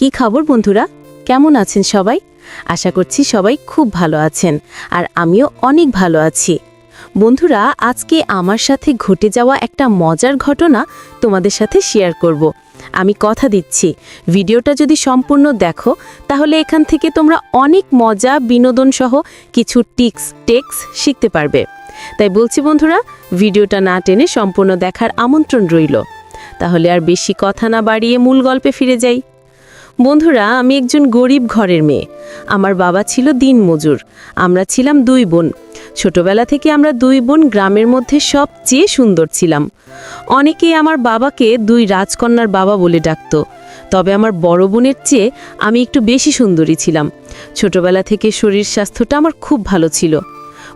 কি খবর বন্ধুরা? কেমন আছেন সবাই? আশা করছি সবাই খুব ভালো আছেন, আর আমিও অনেক ভালো আছি। বন্ধুরা, আজকে আমার সাথে ঘটে যাওয়া একটা মজার ঘটনা তোমাদের সাথে শেয়ার করব। আমি কথা দিচ্ছি, ভিডিওটা যদি সম্পূর্ণ দেখো, তাহলে এখান থেকে তোমরা অনেক মজা বিনোদন সহ কিছু টিক্স, টেক্স শিখতে পারবে। তাই বলছি বন্ধুরা, ভিডিওটা না টেনে সম্পূর্ণ দেখার আমন্ত্রণ রইল। তাহলে আর বেশি কথা না বাড়িয়ে মূল গল্পে ফিরে যাই। বন্ধুরা, আমি একজন গরিব ঘরের মেয়ে। আমার বাবা ছিল দিনমজুর। আমরা ছিলাম দুই বোন। ছোটবেলা থেকে আমরা দুই বোন গ্রামের মধ্যে সবচেয়ে সুন্দর ছিলাম। অনেকেই আমার বাবাকে দুই রাজকন্যার বাবা বলে ডাকত। তবে আমার বড় বোনের চেয়ে আমি একটু বেশি সুন্দরী ছিলাম। ছোটবেলা থেকে শরীর স্বাস্থ্যটা আমার খুব ভালো ছিল।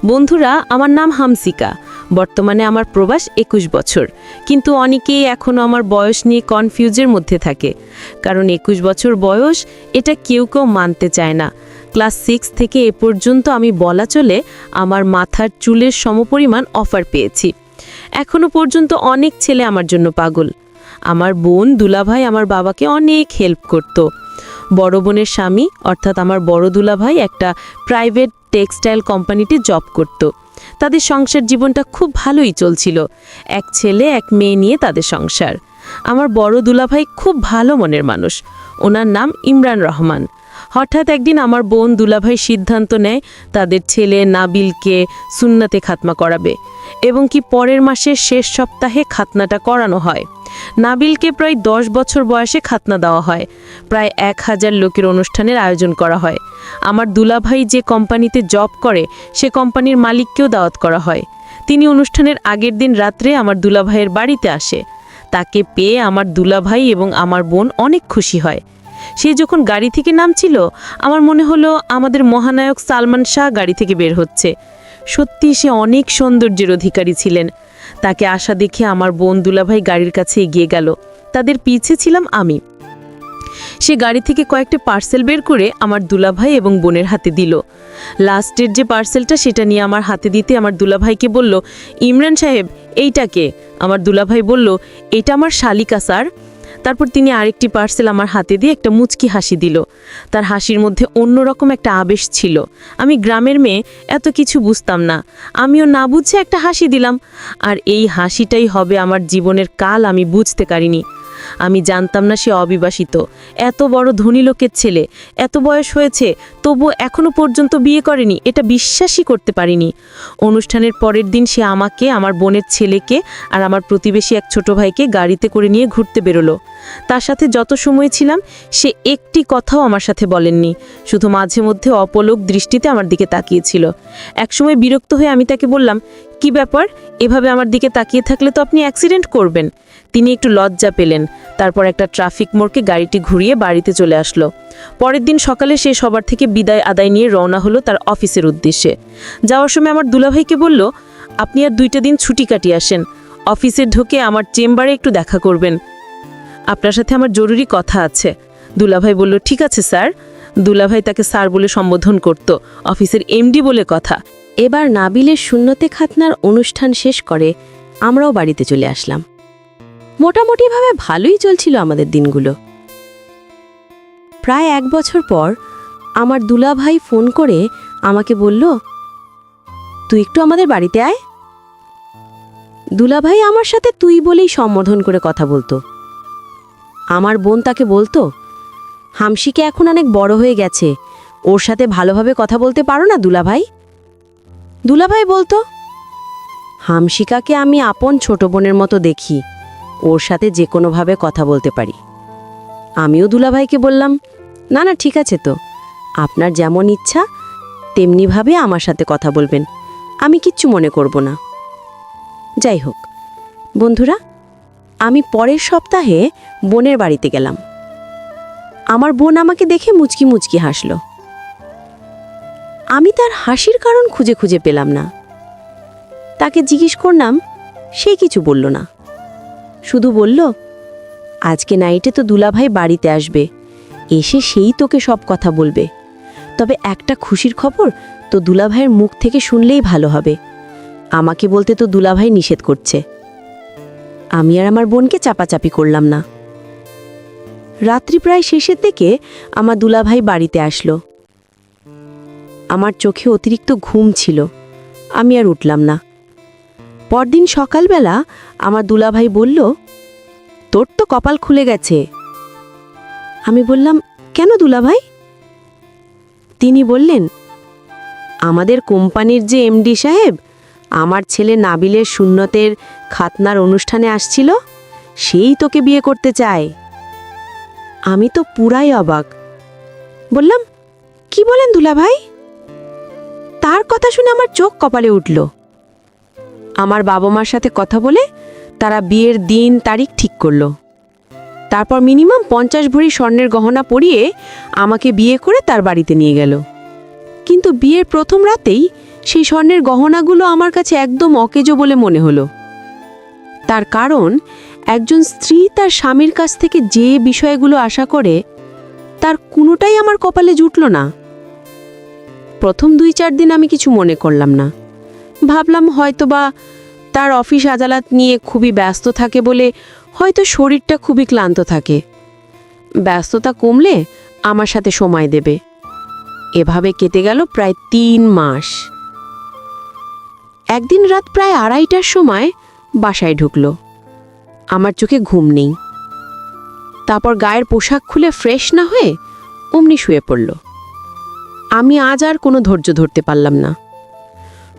বন্ধুরা, আমার নাম হামসিকা। বর্তমানে আমার প্রবাস একুশ বছর। কিন্তু অনেকেই এখনও আমার বয়স নিয়ে কনফিউজের মধ্যে থাকে। কারণ একুশ বছর বয়স এটা কেউ কেউ মানতে চায় না। ক্লাস সিক্স থেকে এ পর্যন্ত আমি বলা চলে আমার মাথার চুলের সমপরিমাণ অফার পেয়েছি। এখনও পর্যন্ত অনেক ছেলে আমার জন্য পাগল। আমার বোন দুলাভাই আমার বাবাকে অনেক হেল্প করত। বড় বোনের স্বামী, অর্থাৎ আমার বড় দুলাভাই একটা প্রাইভেট টেক্সটাইল কোম্পানিতে জব করত। তাদের সংসার জীবনটা খুব ভালোই চলছিল। এক ছেলে, এক মেয়ে নিয়ে তাদের সংসার। আমার বড় দুলাভাই খুব ভালো মনের মানুষ। ওনার নাম ইমরান রহমান। হঠাৎ একদিন আমার বোন দুলাভাই সিদ্ধান্ত নেয় তাদের ছেলে নাবিলকে সুন্নাতে খাতমা করাবে এবং কি পরের মাসের শেষ সপ্তাহে খাতনাটা করানো হয়। নাবিলকে প্রায় দশ বছর বয়সে খাতনা দেওয়া হয়। প্রায় এক হাজার লোকের অনুষ্ঠানের আয়োজন করা হয়। আমার দুলাভাই যে কোম্পানিতে জব করে, সে কোম্পানির মালিককেও দাওয়াত করা হয়। তিনি অনুষ্ঠানের আগের দিন রাত্রে আমার দুলাভাইয়ের বাড়িতে আসে। তাকে পেয়ে আমার দুলাভাই এবং আমার বোন অনেক খুশি হয়। সে যখন গাড়ি থেকে নামছিল, আমার মনে হলো আমাদের মহানায়ক সালমান শাহ গাড়ি থেকে বের হচ্ছে। সত্যি সে অনেক সৌন্দর্যের অধিকারী ছিলেন। তাকে আসা দেখে আমার বোন দুলাভাই গাড়ির কাছে এগিয়ে গেল। তাদের পিছে ছিলাম আমি। সে গাড়ি থেকে কয়েকটা পার্সেল বের করে আমার দুলাভাই এবং বোনের হাতে দিল। লাস্টের যে পার্সেলটা, সেটা নিয়ে আমার হাতে দিতে আমার দুলাভাইকে বলল, ইমরান সাহেব এইটাকে আমার দুলাভাই বলল, এটা আমার শালিকা, স্যার। তারপর তিনি আরেকটি পার্সেল আমার হাতে দিয়ে একটা মুচকি হাসি দিল। তার হাসির মধ্যে অন্যরকম একটা আবেশ ছিল। আমি গ্রামের মেয়ে, এত কিছু বুঝতাম না। আমিও না বুঝে একটা হাসি দিলাম। আর এই হাসিটাই হবে আমার জীবনের কাল, আমি বুঝতে পারিনি। আমি জানতাম না সে অবিবাসিত। এত বড় ধনী লোকের ছেলে, এত বয়স হয়েছে তবু এখনও পর্যন্ত বিয়ে করেনি, এটা বিশ্বাসই করতে পারিনি। অনুষ্ঠানের পরের দিন সে আমাকে, আমার বোনের ছেলেকে আর আমার প্রতিবেশী এক ছোট ভাইকে গাড়িতে করে নিয়ে ঘুরতে বেরোলো। তার সাথে যত সময় ছিলাম, সে একটি কথাও আমার সাথে বলেননি। শুধু মাঝে মধ্যে অপলোক দৃষ্টিতে আমার দিকে তাকিয়েছিল। একসময় বিরক্ত হয়ে আমি তাকে বললাম কি ব্যাপার? এভাবে আমার দিকে তাকিয়ে থাকলে তো আপনি অ্যাক্সিডেন্ট করবেন। তিনি একটু লজ্জা পেলেন। তারপর একটা ট্রাফিক মোড়কে গাড়িটি ঘুরিয়ে বাড়িতে চলে আসলো। পরের দিন সকালে সে সবার থেকে বিদায় আদায় নিয়ে রওনা হলো তার অফিসের উদ্দেশ্যে। যাওয়ার সময় আমার দুলাভাইকে বলল, আপনি আর দুইটা দিন ছুটি কাটিয়ে আসেন। অফিসে ঢোকে আমার চেম্বারে একটু দেখা করবেন। আপনার সাথে আমার জরুরি কথা আছে। দুলাভাই বলল, ঠিক আছে, স্যার। দুলাভাই তাকে স্যার বলে সম্বোধন করত, অফিসের এমডি বলে কথা। এবার নাবিলের শূন্যতে খাতনার অনুষ্ঠান শেষ করে আমরাও বাড়িতে চলে আসলাম। মোটামুটিভাবে ভালোই চলছিল আমাদের দিনগুলো। প্রায় এক বছর পর আমার দুলাভাই ফোন করে আমাকে বলল, তুই একটু আমাদের বাড়িতে আয়। দুলাভাই আমার সাথে তুই বলেই সম্বোধন করে কথা বলতো। আমার বোন তাকে বলতো হামসিকে এখন অনেক বড় হয়ে গেছে, ওর সাথে ভালোভাবে কথা বলতে পারো না দুলাভাই? দুলাভাই বলতো, হামশিকাকে আমি আপন ছোট বোনের মতো দেখি, ওর সাথে যে কোনোভাবে কথা বলতে পারি। আমিও দুলাভাইকে বললাম, না না, ঠিক আছে তো। আপনার যেমন ইচ্ছা, তেমনিভাবে আমার সাথে কথা বলবেন। আমি কিচ্ছু মনে করব না। যাই হোক, বন্ধুরা, আমি পরের সপ্তাহে বোনের বাড়িতে গেলাম। আমার বোন আমাকে দেখে মুচকি মুচকি হাসলো। আমি তার হাসির কারণ খুঁজে খুঁজে পেলাম না। তাকে জিজ্ঞেস করলাম, সে কিছু বলল না। শুধু বলল, আজকে নাইটে তো দুলাভাই বাড়িতে আসবে, এসে সেই তোকে সব কথা বলবে। তবে একটা খুশির খবর, তো দুলাভাইয়ের মুখ থেকে শুনলেই ভালো হবে। আমাকে বলতে তো দুলাভাই নিষেধ করছে। আমি আর আমার বোনকে চাপাচাপি করলাম না। রাত্রি প্রায় শেষের দিকে আমার দুলাভাই বাড়িতে আসলো। আমার চোখে অতিরিক্ত ঘুম ছিল। আমি আর উঠলাম না। পরদিন সকালবেলা আমার দুলাভাই বলল, তোর তো কপাল খুলে গেছে। আমি বললাম, কেন দুলাভাই? তিনি বললেন, আমাদের কোম্পানির যে এমডি সাহেব, আমার ছেলে নাবিলের শূন্যতের খাতনার অনুষ্ঠানে আসছিল, সেই তোকে বিয়ে করতে চায়। আমি তো পুরাই অবাক। বললাম, কি বলেন দুলাভাই? তার কথা শুনে আমার চোখ কপালে উঠল। আমার বাবা মার সাথে কথা বলে তারা বিয়ের দিন তারিখ ঠিক করল। তারপর মিনিমাম পঞ্চাশ ভরি স্বর্ণের গহনা পরিয়ে আমাকে বিয়ে করে তার বাড়িতে নিয়ে গেল। কিন্তু বিয়ের প্রথম রাতেই সেই স্বর্ণের গহনাগুলো আমার কাছে একদম অকেজো বলে মনে হলো। তার কারণ, একজন স্ত্রী তার স্বামীর কাছ থেকে যে বিষয়গুলো আশা করে, তার কোনোটাই আমার কপালে জুটল না। প্রথম দুই চার দিন আমি কিছু মনে করলাম না। ভাবলাম হয়তো বা তার অফিস আদালত নিয়ে খুবই ব্যস্ত থাকে বলে হয়তো শরীরটা খুবই ক্লান্ত থাকে। ব্যস্ততা কমলে আমার সাথে সময় দেবে। এভাবে কেটে গেল প্রায় তিন মাস। একদিন রাত প্রায় আড়াইটার সময় বাসায় ঢুকলো। আমার চোখে ঘুম নেই। তারপর গায়ের পোশাক খুলে ফ্রেশ না হয়ে অমনি শুয়ে পড়ল। আমি আজ আর কোনো ধৈর্য ধরতে পারলাম না।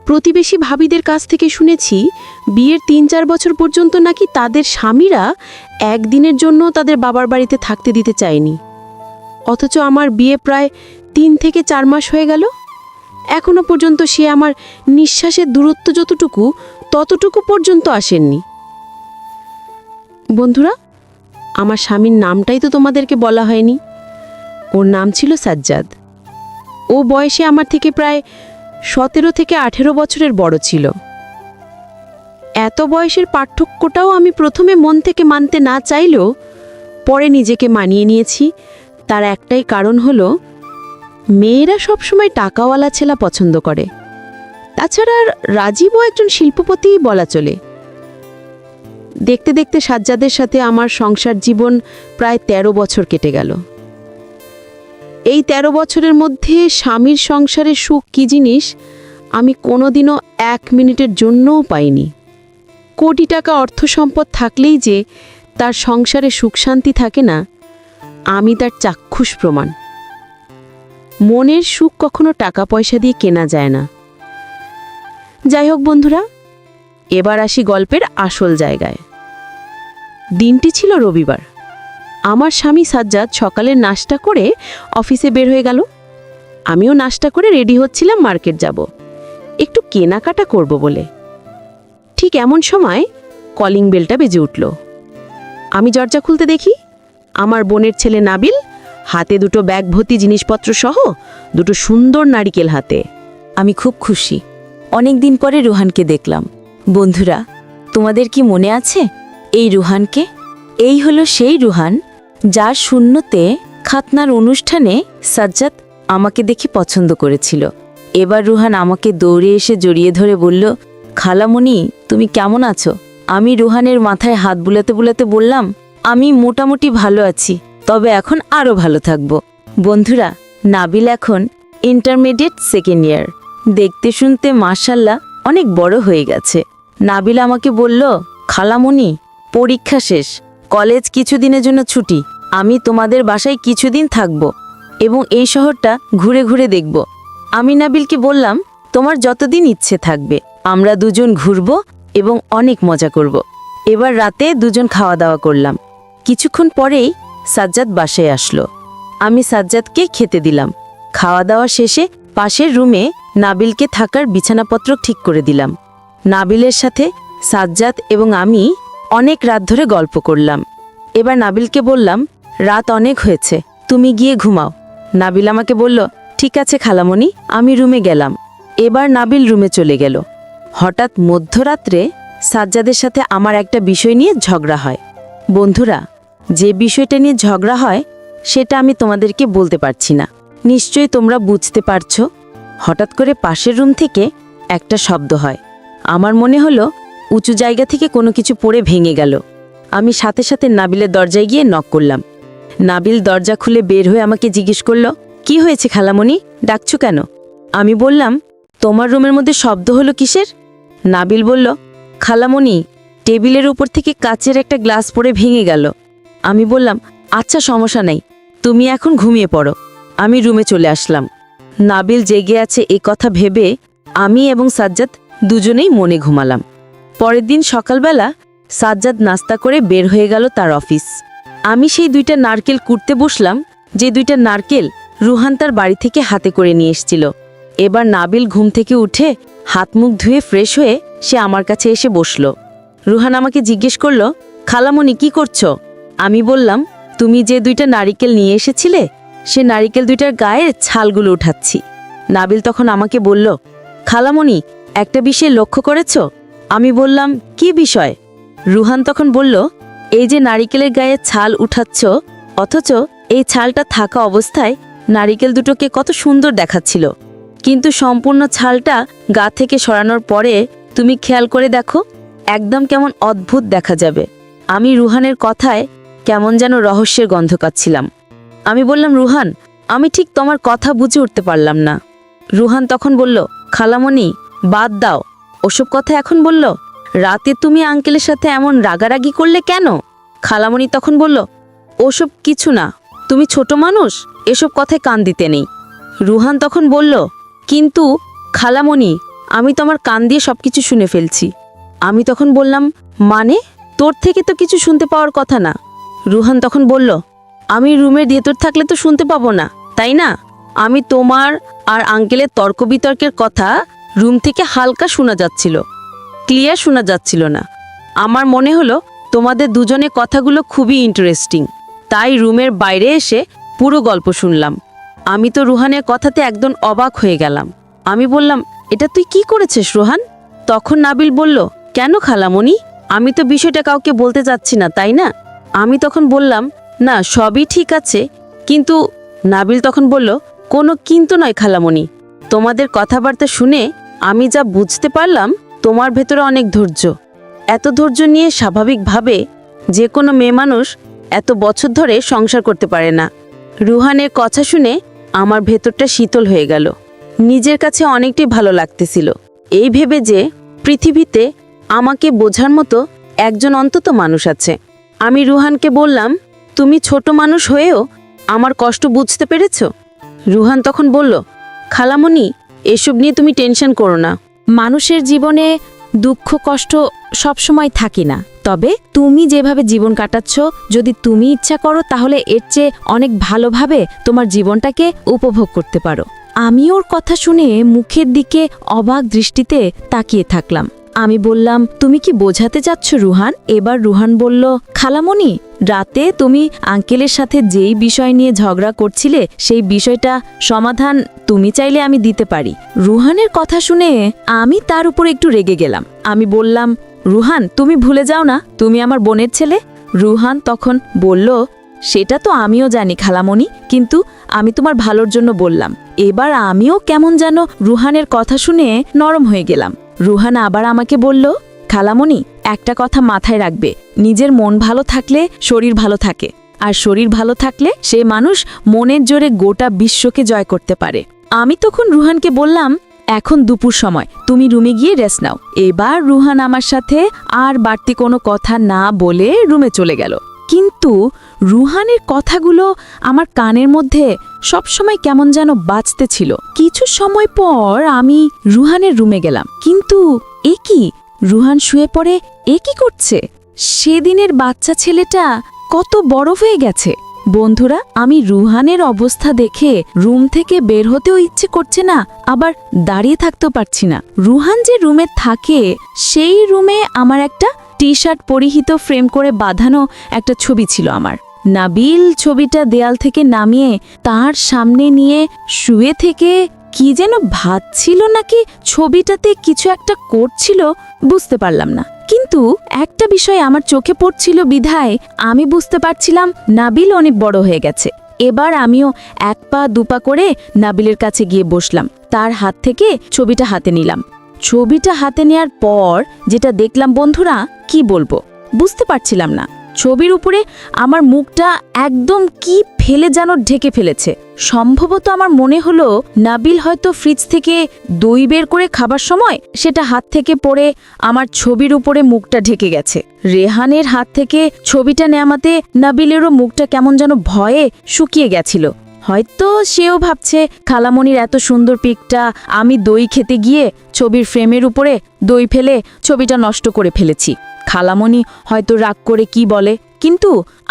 প্রতিবেশী ভাবিদের কাছ থেকে শুনেছি, বিয়ের তিন চার বছর পর্যন্ত নাকি তাদের স্বামীরা একদিনের জন্য তাদের বাবার বাড়িতে থাকতে দিতে চায়নি। অথচ আমার বিয়ে প্রায় তিন থেকে চার মাস হয়ে গেল। এখনও পর্যন্ত সে আমার নিঃশ্বাসের দূরত্ব যতটুকু, ততটুকু পর্যন্ত আসেননি। বন্ধুরা, আমার স্বামীর নামটাই তো তোমাদেরকে বলা হয়নি। ওর নাম ছিল সাজ্জাদ। ও বয়সে আমার থেকে প্রায় সতেরো থেকে আঠেরো বছরের বড় ছিল। এত বয়সের পার্থক্যটাও আমি প্রথমে মন থেকে মানতে না চাইলেও পরে নিজেকে মানিয়ে নিয়েছি। তার একটাই কারণ হলো, মেয়েরা সবসময় টাকাওয়ালা ছেলা পছন্দ করে। তাছাড়া রাজীবও একজন শিল্পপতিই বলা চলে। দেখতে দেখতে সাজ্জাদের সাথে আমার সংসার জীবন প্রায় ১৩ বছর কেটে গেল। এই ১৩ বছরের মধ্যে স্বামীর সংসারে সুখ কী জিনিস? আমি কোনোদিনও এক মিনিটের জন্যও পাইনি। কোটি টাকা অর্থ সম্পদ থাকলেই যে তার সংসারে সুখ শান্তি থাকে না, আমি তার চাক্ষুষ প্রমাণ। মনের সুখ কখনো টাকা পয়সা দিয়ে কেনা যায় না। যাই হোক বন্ধুরা, এবার আসি গল্পের আসল জায়গায়। দিনটি ছিল রবিবার। আমার স্বামী সাজ্জাদ সকালের নাস্তা করে অফিসে বের হয়ে গেল। আমিও নাস্তা করে রেডি হচ্ছিলাম মার্কেট যাব। একটু কেনাকাটা করব বলে। ঠিক এমন সময় কলিং বেলটা বেজে উঠল। আমি দরজা খুলতে দেখি আমার বোনের ছেলে নাবিল, হাতে দুটো ব্যাগ ভর্তি জিনিসপত্র সহ দুটো সুন্দর নারিকেল হাতে। আমি খুব খুশি। অনেক দিন পরে রুহানকে দেখলাম। বন্ধুরা, তোমাদের কি মনে আছে? এই রুহানকে? এই হলো সেই রুহান। যার শূন্যতে খাতনার অনুষ্ঠানে সাজ্জাদ আমাকে দেখে পছন্দ করেছিল। এবার রুহান আমাকে দৌড়ে এসে জড়িয়ে ধরে বলল, খালামণি, তুমি কেমন আছো? আমি রুহানের মাথায় হাত বুলাতে বুলাতে বললাম, আমি মোটামুটি ভালো আছি, তবে এখন আরও ভালো থাকব। বন্ধুরা, নাবিল এখন ইন্টারমিডিয়েট সেকেন্ড ইয়ার। দেখতে শুনতে মার্শাল্লাহ অনেক বড় হয়ে গেছে। নাবিল আমাকে বলল, খালামণি, পরীক্ষা শেষ, কলেজ কিছুদিনের জন্য ছুটি আমি তোমাদের বাসায় কিছুদিন থাকব এবং এই শহরটা ঘুরে ঘুরে দেখব। আমি নাবিলকে বললাম, তোমার যতদিন ইচ্ছে থাকবে, আমরা দুজন ঘুরব এবং অনেক মজা করব। এবার রাতে দুজন খাওয়া দাওয়া করলাম। কিছুক্ষণ পরেই সাজ্জাদ বাসায় আসলো। আমি সাজ্জাদকে খেতে দিলাম। খাওয়া দাওয়া শেষে পাশের রুমে নাবিলকে থাকার বিছানাপত্র ঠিক করে দিলাম। নাবিলের সাথে সাজ্জাদ এবং আমি অনেক রাত ধরে গল্প করলাম। এবার নাবিলকে বললাম রাত অনেক হয়েছে, তুমি গিয়ে ঘুমাও। নাবিল আমাকে বলল, ঠিক আছে খালামণি, আমি রুমে গেলাম। এবার নাবিল রুমে চলে গেল। হঠাৎ মধ্যরাত্রে সাজ্জাদের সাথে আমার একটা বিষয় নিয়ে ঝগড়া হয়। বন্ধুরা, যে বিষয়টা নিয়ে ঝগড়া হয়, সেটা আমি তোমাদেরকে বলতে পারছি না। নিশ্চয়ই তোমরা বুঝতে পারছ? হঠাৎ করে পাশের রুম থেকে একটা শব্দ হয়। আমার মনে হলো, উঁচু জায়গা থেকে কোনো কিছু পড়ে ভেঙে গেল। আমি সাথে সাথে নাবিলের দরজায় গিয়ে নক করলাম। নাবিল দরজা খুলে বের হয়ে আমাকে জিজ্ঞেস করল, কি হয়েছে খালামণি? ডাকছো কেন? আমি বললাম, তোমার রুমের মধ্যে শব্দ হলো কিসের? নাবিল বলল, খালামণি, টেবিলের উপর থেকে কাচের একটা গ্লাস পড়ে ভেঙে গেল। আমি বললাম আচ্ছা সমস্যা নাই, তুমি এখন ঘুমিয়ে পড়ো। আমি রুমে চলে আসলাম। নাবিল জেগে আছে এ কথা ভেবে আমি এবং সাজ্জাদ দুজনেই মনে ঘুমালাম। পরের দিন সকালবেলা সাজ্জাদ নাস্তা করে বের হয়ে গেল তার অফিস। আমি সেই দুইটা নারকেল কুটতে বসলাম, যে দুইটা নারকেল রুহান তার বাড়ি থেকে হাতে করে নিয়ে এসেছিল। এবার নাবিল ঘুম থেকে উঠে হাত মুখ ধুয়ে ফ্রেশ হয়ে সে আমার কাছে এসে বসল। রুহান আমাকে জিজ্ঞেস করল, খালামণি, কি করছ? আমি বললাম, তুমি যে দুইটা নারিকেল নিয়ে এসেছিলে, সে নারিকেল দুইটার গায়ে ছালগুলো উঠাচ্ছি। নাবিল তখন আমাকে বলল, খালামণি, একটা বিষয় লক্ষ্য করেছ? আমি বললাম, কি বিষয়? রুহান তখন বলল এই যে নারিকেলের গায়ে ছাল উঠাচ্ছ, অথচ এই ছালটা থাকা অবস্থায় নারিকেল দুটোকে কত সুন্দর দেখাচ্ছিল। কিন্তু সম্পূর্ণ ছালটা গা থেকে সরানোর পরে তুমি খেয়াল করে দেখো, একদম কেমন অদ্ভুত দেখা যাবে। আমি রুহানের কথায় কেমন যেন রহস্যের গন্ধ কাচ্ছিলাম আমি বললাম, রুহান, আমি ঠিক তোমার কথা বুঝে উঠতে পারলাম না। রুহান তখন বলল, খালামণি, বাদ দাও। ওসব কথা এখন বলল? রাতে তুমি আঙ্কেলের সাথে এমন রাগারাগি করলে কেন? খালামণি তখন বলল, ওসব কিছু না, তুমি ছোট মানুষ, এসব কথায় কান দিতে নেই। রুহান তখন বলল, কিন্তু খালামণি, আমি তো আমার কান দিয়ে সব কিছু শুনে ফেলছি। আমি তখন বললাম মানে? তোর থেকে তো কিছু শুনতে পাওয়ার কথা না। রুহান তখন বলল, আমি রুমের ভেতর থাকলে তো শুনতে পাবো না, তাই না? আমি তোমার আর আঙ্কেলের তর্ক বিতর্কের কথা রুম থেকে হালকা শোনা যাচ্ছিল। ক্লিয়ার শোনা যাচ্ছিল না। আমার মনে হলো তোমাদের দুজনে কথাগুলো খুবই ইন্টারেস্টিং তাই রুমের বাইরে এসে পুরো গল্প শুনলাম। আমি তো রুহানের কথাতে একদম অবাক হয়ে গেলাম। আমি বললাম, এটা তুই কি করেছিস রোহান? তখন নাবিল বলল, কেন খালামণি? আমি তো বিষয়টা কাউকে বলতে যাচ্ছি না, তাই না? আমি তখন বললাম, না, সবই ঠিক আছে। কিন্তু নাবিল তখন বলল, কোনো কিন্তু নয় খালামণি। তোমাদের কথাবার্তা শুনে আমি যা বুঝতে পারলাম তোমার ভেতরে অনেক ধৈর্য। এত ধৈর্য নিয়ে স্বাভাবিকভাবে যে কোনো মেয়ে মানুষ এত বছর ধরে সংসার করতে পারে না। রুহানের কথা শুনে আমার ভেতরটা শীতল হয়ে গেল। নিজের কাছে অনেকটাই ভালো লাগতেছিল। এই ভেবে যে পৃথিবীতে আমাকে বোঝার মতো একজন অন্তত মানুষ আছে। আমি রুহানকে বললাম, তুমি ছোট মানুষ হয়েও আমার কষ্ট বুঝতে পেরেছ? রুহান তখন বলল, খালামণি, এসব নিয়ে তুমি টেনশন করো না। মানুষের জীবনে দুঃখ, কষ্ট সবসময় থাকি না। তবে তুমি যেভাবে জীবন কাটাচ্ছ, যদি তুমি ইচ্ছা করো, তাহলে এর চেয়ে অনেক ভালোভাবে তোমার জীবনটাকে উপভোগ করতে পারো। আমি ওর কথা শুনে মুখের দিকে অবাক দৃষ্টিতে তাকিয়ে থাকলাম। আমি বললাম, তুমি কি বোঝাতে চাচ্ছ রুহান? এবার রুহান বলল, খালামণি, রাতে তুমি আঙ্কেলের সাথে যেই বিষয় নিয়ে ঝগড়া করছিলে, সেই বিষয়টা সমাধান তুমি চাইলে আমি দিতে পারি। রুহানের কথা শুনে আমি তার উপর একটু রেগে গেলাম। আমি বললাম, রুহান, তুমি ভুলে যাও না, তুমি আমার বোনের ছেলে? রুহান তখন বলল, সেটা তো আমিও জানি খালামণি, কিন্তু আমি তোমার ভালোর জন্য বললাম। এবার আমিও কেমন যেন রুহানের কথা শুনে নরম হয়ে গেলাম। রুহান আবার আমাকে বলল, খালামণি, একটা কথা মাথায় রাখবে। নিজের মন ভালো থাকলে শরীর ভালো থাকে। আর শরীর ভালো থাকলে সে মানুষ মনের জোরে গোটা বিশ্বকে জয় করতে পারে। আমি তখন রুহানকে বললাম, এখন দুপুর সময়, তুমি রুমে গিয়ে রেস্ট নাও। এবার রুহান আমার সাথে আর বাড়তি কোনো কথা না বলে রুমে চলে গেল। কিন্তু রুহানের কথাগুলো আমার কানের মধ্যে সবসময় কেমন যেন বাজতে ছিল। কিছু সময় পর আমি রুহানের রুমে গেলাম। কিন্তু এ কি? রুহান শুয়ে পড়ে, এ কি করছে? সেদিনের বাচ্চা ছেলেটা কত বড় হয়ে গেছে। বন্ধুরা, আমি রুহানের অবস্থা দেখে রুম থেকে বের হতেও ইচ্ছে করছে না, আবার দাঁড়িয়ে থাকতেও পারছি না। রুহান যে রুমে থাকে, সেই রুমে আমার একটা টি শার্ট পরিহিত ফ্রেম করে বাঁধানো একটা ছবি ছিল আমার। নাবিল ছবিটা দেয়াল থেকে নামিয়ে তার সামনে নিয়ে শুয়ে থেকে কি যেন ভাবছিল নাকি ছবিটাতে কিছু একটা করছিল, বুঝতে পারলাম না। কিন্তু একটা বিষয় আমার চোখে পড়ছিল বিধায়, আমি বুঝতে পারছিলাম নাবিল অনেক বড় হয়ে গেছে। এবার আমিও এক পা দুপা করে নাবিলের কাছে গিয়ে বসলাম। তার হাত থেকে ছবিটা হাতে নিলাম। ছবিটা হাতে নেয়ার পর যেটা দেখলাম, বন্ধুরা, কি বলব? বুঝতে পারছিলাম না। ছবির উপরে আমার মুখটা একদম কি ফেলে যেন ঢেকে ফেলেছে। সম্ভবত আমার মনে হলো, নাবিল হয়তো ফ্রিজ থেকে দই বের করে খাবার সময় সেটা হাত থেকে পড়ে আমার ছবির উপরে মুখটা ঢেকে গেছে। রেহানের হাত থেকে ছবিটা নেয়ামাতে নাবিলেরও মুখটা কেমন যেন ভয়ে শুকিয়ে গেছিল। হয়তো সেও ভাবছে, খালামণির এত সুন্দর পিকটা আমি দই খেতে গিয়ে ছবির ফ্রেমের উপরে দই ফেলে ছবিটা নষ্ট করে ফেলেছি। খালামণি হয়তো রাগ করে কি বলে, কিন্তু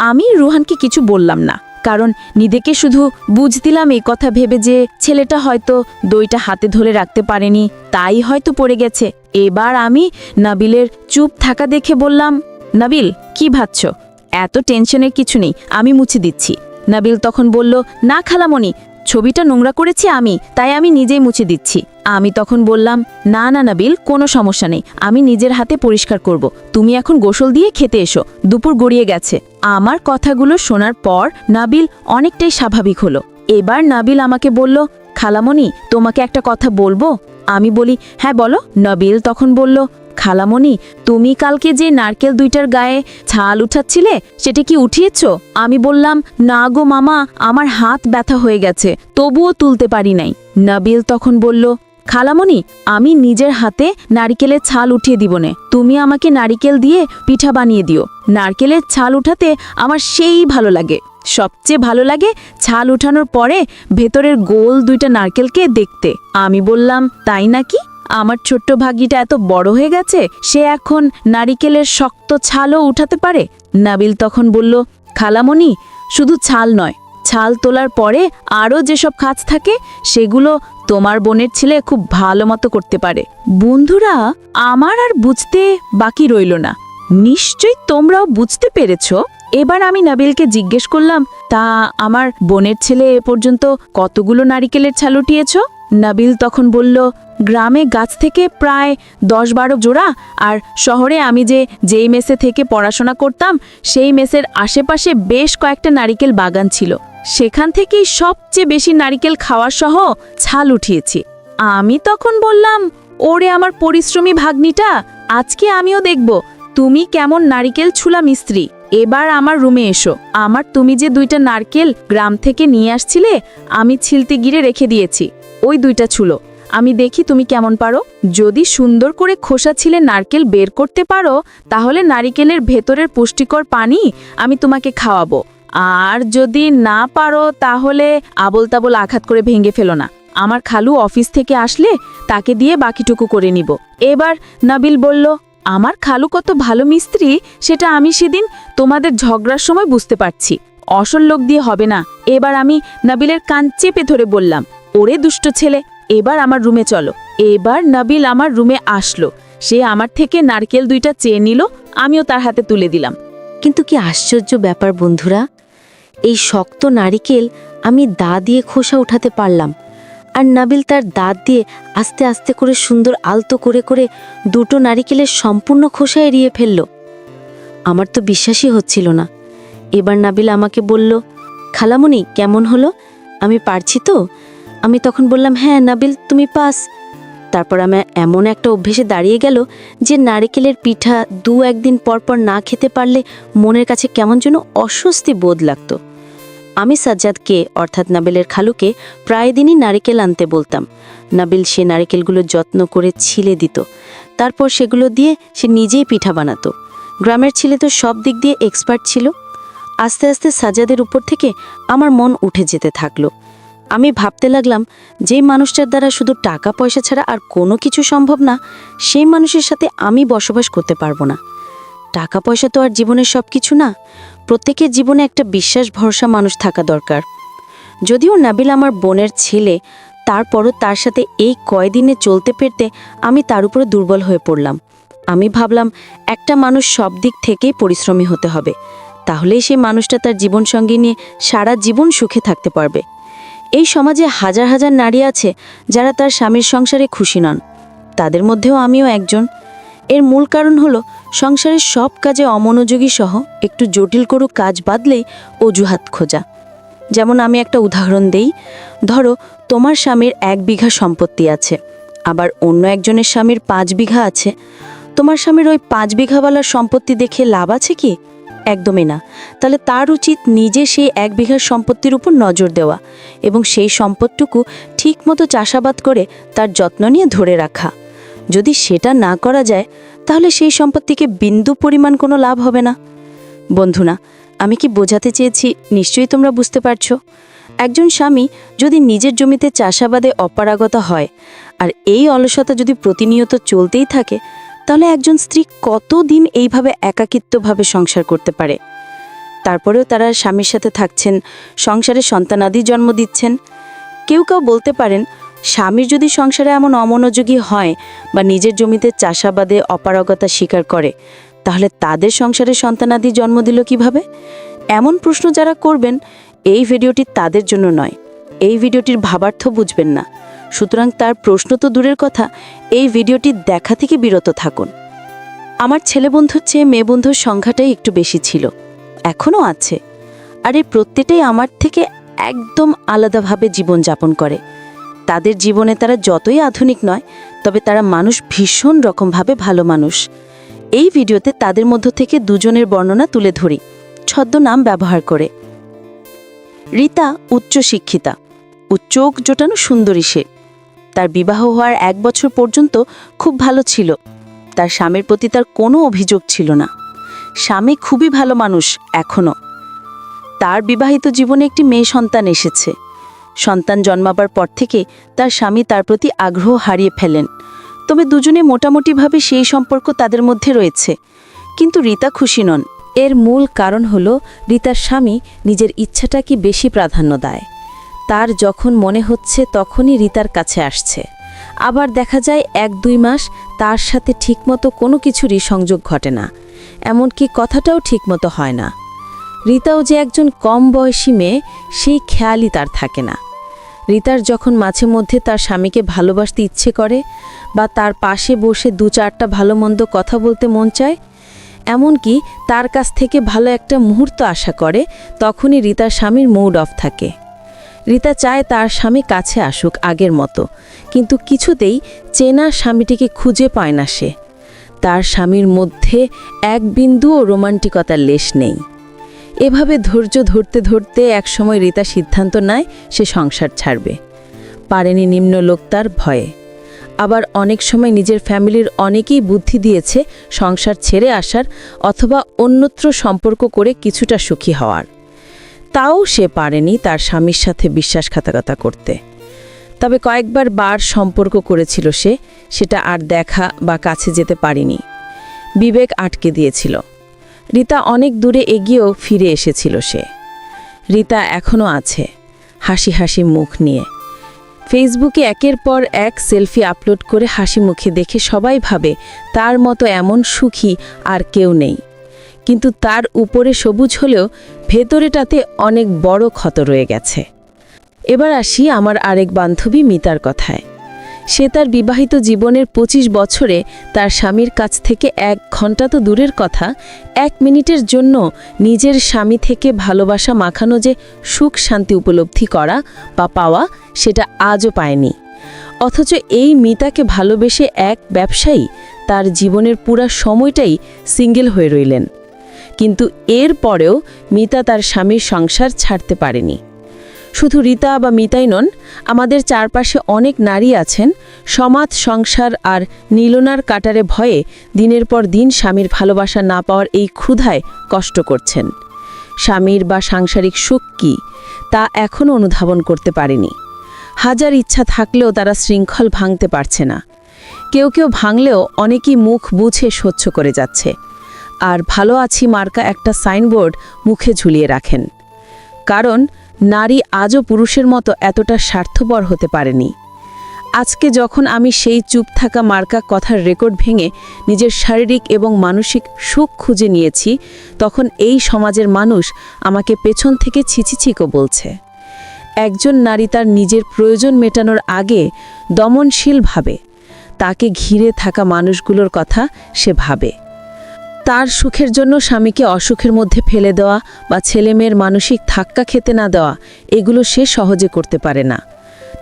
আমি রুহানকে কিছু বললাম না, কারণ নিদেকে শুধু বুঝ দিলাম এই কথা ভেবে যে ছেলেটা হয়তো দইটা হাতে ধরে রাখতে পারেনি, তাই হয়তো পড়ে গেছে। এবার আমি নাবিলের চুপ থাকা দেখে বললাম, নাবিল, কি ভাবছ? এত টেনশনের কিছু নেই, আমি মুছে দিচ্ছি। নাবিল তখন বলল, না খালামণি, ছবিটা নোংরা করেছি আমি, তাই আমি নিজেই মুছে দিচ্ছি। আমি তখন বললাম, না না নাবিল, কোনো সমস্যা নেই, আমি নিজের হাতে পরিষ্কার করব। তুমি এখন গোসল দিয়ে খেতে এসো, দুপুর গড়িয়ে গেছে। আমার কথাগুলো শোনার পর নাবিল অনেকটাই স্বাভাবিক হলো। এবার নাবিল আমাকে বলল, খালামণি, তোমাকে একটা কথা বলব? আমি বলি হ্যাঁ বলো। নবিল তখন বলল খালামণি, তুমি কালকে যে নারকেল দুইটার গায়ে ছাল উঠাচ্ছিলে, সেটা কি উঠিয়েছ? আমি বললাম, না গো মামা, আমার হাত ব্যথা হয়ে গেছে, তবুও তুলতে পারি নাই। নবিল তখন বলল, খালামণি, আমি নিজের হাতে নারিকেলের ছাল উঠিয়ে দিবনে তুমি আমাকে নারিকেল দিয়ে পিঠা বানিয়ে দিও। নারকেলের ছাল উঠাতে আমার সেই ভালো লাগে। সবচেয়ে ভালো লাগে ছাল উঠানোর পরে ভেতরের গোল দুইটা নারকেলকে দেখতে। আমি বললাম, তাই নাকি? আমার ছোট্ট ভাগিটা এত বড় হয়ে গেছে, সে এখন নারিকেলের শক্ত ছালও উঠাতে পারে? নাবিল তখন বলল, খালামণি, শুধু ছাল নয়, ছাল তোলার পরে আরও যেসব কাজ থাকে, সেগুলো তোমার বোনের ছেলে খুব ভালো মতো করতে পারে। বন্ধুরা, আমার আর বুঝতে বাকি রইল না। নিশ্চয়ই তোমরাও বুঝতে পেরেছ? এবার আমি নাবিলকে জিজ্ঞেস করলাম, তা আমার বোনের ছেলে এ পর্যন্ত কতগুলো নারিকেলের ছাল উঠিয়েছ? নাবিল তখন বলল, গ্রামে গাছ থেকে প্রায় দশ বারো জোড়া, আর শহরে আমি যে, যেই মেসে থেকে পড়াশোনা করতাম, সেই মেসের আশেপাশে বেশ কয়েকটা নারিকেল বাগান ছিল। সেখান থেকেই সবচেয়ে বেশি নারিকেল খাওয়া সহ ছাল উঠিয়েছি। আমি তখন বললাম, ওরে আমার পরিশ্রমী ভাগ্নিটা, আজকে আমিও দেখব, তুমি কেমন নারিকেল ছুলা মিস্ত্রি। এবার আমার রুমে এসো। আমার তুমি যে দুইটা নারকেল গ্রাম থেকে নিয়ে আসছিলে, আমি ছিলতে গিরে রেখে দিয়েছি। ওই দুইটা ছুলো আমি দেখি তুমি কেমন পারো। যদি সুন্দর করে খোসা ছিলে নারকেল বের করতে পারো, তাহলে নারিকেলের ভেতরের পুষ্টিকর পানি আমি তোমাকে খাওয়াবো। আর যদি না পারো, তাহলে আবল তাবল আঘাত করে ভেঙে ফেলো না। আমার খালু অফিস থেকে আসলে তাকে দিয়ে বাকিটুকু করে নিব। এবার নাবিল বলল, আমার খালু কত ভালো মিস্ত্রি, সেটা আমি সেদিন তোমাদের ঝগড়ার সময় বুঝতে পারছি। অসল লোক দিয়ে হবে না। এবার আমি নাবিলের কান চেপে ধরে বললাম ওরে দুষ্ট ছেলে, এবার আমার রুমে চলো। এবার নাবিল আমার রুমে আসলো। সে আমার থেকে নারকেল দুইটা চেয়ে নিল, আমিও তার হাতে তুলে দিলাম। কিন্তু কি আশ্চর্য ব্যাপার বন্ধুরা, এই শক্ত নারিকেল আমি দা দিয়ে খোসা উঠাতে পারলাম, আর নাবিল তার দাঁত দিয়ে আস্তে আস্তে করে সুন্দর আলতো করে করে দুটো নারিকেলের সম্পূর্ণ খোসা এড়িয়ে ফেলল। আমার তো বিশ্বাসই হচ্ছিল না। এবার নাবিল আমাকে বলল, খালামণি, কেমন হলো? আমি পারছি তো? আমি তখন বললাম হ্যাঁ নাবিল, তুমি পাস। তারপর আমি এমন একটা অভ্যেসে দাঁড়িয়ে গেল যে নারিকেলের পিঠা দু একদিন পর পর না খেতে পারলে মনের কাছে কেমন যেন অস্বস্তি বোধ লাগতো। আমি সাজ্জাদকে, অর্থাৎ নাবিলের খালুকে, প্রায় দিনই নারিকেল আনতে বলতাম। নাবিল সে নারিকেলগুলো যত্ন করে ছিলে দিত। তারপর সেগুলো দিয়ে সে নিজেই পিঠা বানাতো। গ্রামের ছেলে তো সব দিক দিয়ে এক্সপার্ট ছিল। আস্তে আস্তে সাজ্জাদের উপর থেকে আমার মন উঠে যেতে থাকল। আমি ভাবতে লাগলাম যে মানুষটার দ্বারা শুধু টাকা, পয়সা ছাড়া আর কোনো কিছু সম্ভব না, সেই মানুষের সাথে আমি বসবাস করতে পারব না। টাকা, পয়সা তো আর জীবনের সব কিছু না, প্রত্যেকের জীবনে একটা বিশ্বাস ভরসা মানুষ থাকা দরকার। যদিও নাবিল আমার বোনের ছেলে, তারপরও তার সাথে এই কয়দিনে চলতে পেরতে আমি তার উপরে দুর্বল হয়ে পড়লাম। আমি ভাবলাম, একটা মানুষ সব দিক থেকেই পরিশ্রমী হতে হবে, তাহলেই সেই মানুষটা তার জীবনসঙ্গী নিয়ে সারা জীবন সুখে থাকতে পারবে। এই সমাজে হাজার হাজার নারী আছে যারা তার স্বামীর সংসারে খুশি নন। তাদের মধ্যেও আমিও একজন। এর মূল কারণ হলো, সংসারের সব কাজে অমনোযোগী সহ একটু জটিল করু কাজ বাদলেই অজুহাত খোঁজা। যেমন আমি একটা উদাহরণ দেই, ধরো তোমার স্বামীর এক বিঘা সম্পত্তি আছে, আবার অন্য একজনের স্বামীর পাঁচ বিঘা আছে। তোমার স্বামীর ওই পাঁচ বিঘাওয়ালার সম্পত্তি দেখে লাভ আছে কি? একদমই না। তাহলে তার উচিত নিজে সেই এক বিঘার সম্পত্তির উপর নজর দেওয়া এবং সেই সম্পদটুকু ঠিকমতো চাষাবাদ করে তার যত্ন নিয়ে ধরে রাখা। যদি সেটা না করা যায়, তাহলে সেই সম্পত্তিকে বিন্দু পরিমাণ কোনো লাভ হবে না। বন্ধুনা, আমি কি বোঝাতে চেয়েছি নিশ্চয়ই তোমরা বুঝতে পারছ। একজন স্বামী যদি নিজের জমিতে চাষাবাদে অপারগতা হয়, আর এই অলসতা যদি প্রতিনিয়ত চলতেই থাকে তাহলে একজন স্ত্রী কতদিন এইভাবে একাকিত্বভাবে সংসার করতে পারে? তারপরেও তারা স্বামীর সাথে থাকছেন, সংসারে সন্তানাদি জন্ম দিচ্ছেন। কেউ কেউ বলতে পারেন, স্বামীর যদি সংসারে এমন অমনোযোগী হয় বা নিজের জমিতে চাষাবাদে অপারগতা স্বীকার করে, তাহলে তাদের সংসারে সন্তানাদি জন্ম দিল কীভাবে? এমন প্রশ্ন যারা করবেন, এই ভিডিওটি তাদের জন্য নয়। এই ভিডিওটির ভাবার্থ বুঝবেন না। সুতরাং তার প্রশ্ন তো দূরের কথা, এই ভিডিওটি দেখা থেকে বিরত থাকুন। আমার ছেলে বন্ধুর চেয়ে মেয়ে বন্ধুর সংখ্যাটাই একটু বেশি ছিল, এখনও আছে, আর এই প্রত্যেকটাই আমার থেকে একদম আলাদাভাবে জীবনযাপন করে। তাদের জীবনে তারা যতই আধুনিক নয়, তবে তারা মানুষ ভীষণ রকমভাবে ভালো মানুষ। এই ভিডিওতে তাদের মধ্য থেকে দুজনের বর্ণনা তুলে ধরি, ছদ্মনাম ব্যবহার করে। রীতা উচ্চশিক্ষিতা ও চোখ জোটানো সুন্দরী সে। তার বিবাহ হওয়ার এক বছর পর্যন্ত খুব ভালো ছিল। তার স্বামীর প্রতি তার কোনো অভিযোগ ছিল না। স্বামী খুবই ভালো মানুষ এখনও তার বিবাহিত জীবনে একটি মেয়ে সন্তান এসেছে। সন্তান জন্মাবার পর থেকে তার স্বামী তার প্রতি আগ্রহ হারিয়ে ফেলেন। তবে দুজনে মোটামুটিভাবে সেই সম্পর্ক তাদের মধ্যে রয়েছে। কিন্তু রীতা খুশি নন। এর মূল কারণ হল, রীতার স্বামী নিজের ইচ্ছাটাকে বেশি প্রাধান্য দেয়। তার যখন মনে হচ্ছে তখনই রীতার কাছে আসছে। আবার দেখা যায় এক দুই মাস তার সাথে ঠিকমতো কোনো কিছুরই সংযোগ ঘটে না। এমনকি কথাটাও ঠিকমতো হয় না। রিতাও যে একজন কম বয়সী মেয়ে, সেই খেয়ালই তার থাকে না। রীতার যখন মাঝে মধ্যে তার স্বামীকে ভালোবাসতে ইচ্ছে করে বা তার পাশে বসে দু চারটা ভালো মন্দ কথা বলতে মন চায়, এমনকি তার কাছ থেকে ভালো একটা মুহূর্ত আশা করে, তখনই রীতার স্বামীর মুড অফ থাকে। রীতা চায় তার স্বামী কাছে আসুক আগের মতো। কিন্তু কিছুতেই চেনা স্বামীটিকে খুঁজে পায় না সে। তার স্বামীর মধ্যে এক বিন্দুও রোমান্টিকতার লেশ নেই। এভাবে ধৈর্য ধরতে ধরতে একসময় রীতা সিদ্ধান্ত নেয় সে সংসার ছাড়বে। পারেনি নিম্ন লোক তার ভয়ে। আবার অনেক সময় নিজের ফ্যামিলির অনেকেই বুদ্ধি দিয়েছে সংসার ছেড়ে আসার অথবা অন্যত্র সম্পর্ক করে কিছুটা সুখী হওয়ার। তাও সে পারেনি তার স্বামীর সাথে বিশ্বাসঘাতকতা করতে। তবে কয়েকবার বার সম্পর্ক করেছিল সে, সেটা আর দেখা বা কাছে যেতে পারিনি। বিবেক আটকে দিয়েছিল। রীতা অনেক দূরে এগিয়েও ফিরে এসেছিল সে। রীতা এখনও আছে, হাসি হাসি মুখ নিয়ে। ফেসবুকে একের পর এক সেলফি আপলোড করে হাসি মুখে দেখে সবাই ভাবে তার মতো এমন সুখী আর কেউ নেই। কিন্তু তার উপরে সবুজ হলেও ভেতরেটাতে অনেক বড় ক্ষত রয়ে গেছে। এবার আসি আমার আরেক বান্ধবী মিতার কথায়। সে তার বিবাহিত জীবনের ২৫ বছরে তার স্বামীর কাছ থেকে এক ঘণ্টা তো দূরের কথা, এক মিনিটের জন্য নিজের স্বামী থেকে ভালোবাসা মাখানো যে সুখ শান্তি উপলব্ধি করা বা পাওয়া সেটা আজও পায়নি। অথচ এই মিতাকে ভালোবেসে এক ব্যবসায়ী তার জীবনের পুরা সময়টাই সিঙ্গেল হয়ে রইলেন। কিন্তু এর পরেও মিতা তার স্বামীর সংসার ছাড়তে পারেনি। শুধু রীতা বা মিতাই নন, আমাদের চারপাশে অনেক নারী আছেন, সমাজ, সংসার আর নীলনার কাটারে ভয়ে দিনের পর দিন স্বামীর ভালোবাসা না পাওয়ার এই ক্ষুধায় কষ্ট করছেন। স্বামীর বা সাংসারিক সুখ কী, তা এখনও অনুধাবন করতে পারেনি। হাজার ইচ্ছা থাকলেও তারা শৃঙ্খল ভাঙতে পারছে না। কেউ কেউ ভাঙলেও অনেকেই মুখ বুঝে সহ্য করে যাচ্ছে। আর ভালো আছি মার্কা একটা সাইনবোর্ড মুখে ঝুলিয়ে রাখেন। কারণ নারী আজও পুরুষের মতো এতটা স্বার্থপর হতে পারেনি। আজকে যখন আমি সেই চুপ থাকা মার্কা কথার রেকর্ড ভেঙে নিজের শারীরিক এবং মানসিক সুখ খুঁজে নিয়েছি, তখন এই সমাজের মানুষ আমাকে পেছন থেকে ছিচিছিকো বলছে। একজন নারী তার নিজের প্রয়োজন মেটানোর আগে দমনশীলভাবে তাকে ঘিরে থাকা মানুষগুলোর কথা সে ভাবে। তার সুখের জন্য স্বামীকে অসুখের মধ্যে ফেলে দেওয়া বা ছেলেমেয়ের মানসিক ধাক্কা খেতে না দেওয়া, এগুলো সে সহজে করতে পারে না।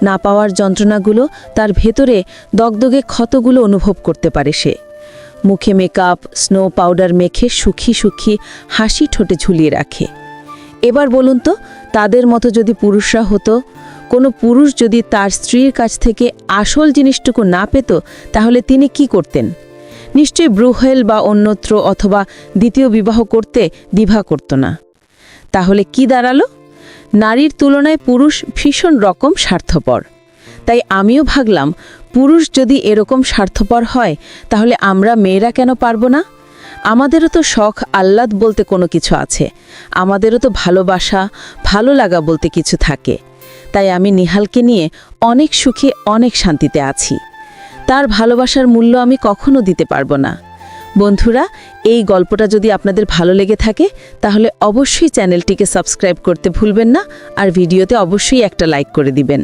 না পাওয়ার যন্ত্রণাগুলো তার ভেতরে দগদগে ক্ষতগুলো অনুভব করতে পারে সে। মুখে মেকআপ, স্নো পাউডার মেখে সুখী সুখী হাসি ঠোঁটে ঝুলিয়ে রাখে। এবার বলুন তো, তাদের মতো যদি পুরুষরা হতো, কোনো পুরুষ যদি তার স্ত্রীর কাছ থেকে আসল জিনিসটুকু না পেত, তাহলে তিনি কি করতেন? নিশ্চয়ই ব্রুহেল বা অন্যত্র অথবা দ্বিতীয় বিবাহ করতে দ্বিভা করত না। তাহলে কি দাঁড়াল? নারীর তুলনায় পুরুষ ভীষণ রকম স্বার্থপর। তাই আমিও ভাবলাম, পুরুষ যদি এরকম স্বার্থপর হয়, তাহলে আমরা মেয়েরা কেন পারব না? আমাদেরও তো শখ, আহ্লাদ বলতে কোনো কিছু আছে। আমাদেরও তো ভালোবাসা, ভালো লাগা বলতে কিছু থাকে। তাই আমি নিহালকে নিয়ে অনেক সুখে, অনেক শান্তিতে আছি। তার ভালোবাসার মূল্য আমি কখনো দিতে পারব না। বন্ধুরা, এই গল্পটা যদি আপনাদের ভালো লেগে থাকে, তাহলে অবশ্যই চ্যানেলটিকে সাবস্ক্রাইব করতে ভুলবেন না আর ভিডিওতে অবশ্যই একটা লাইক করে দিবেন।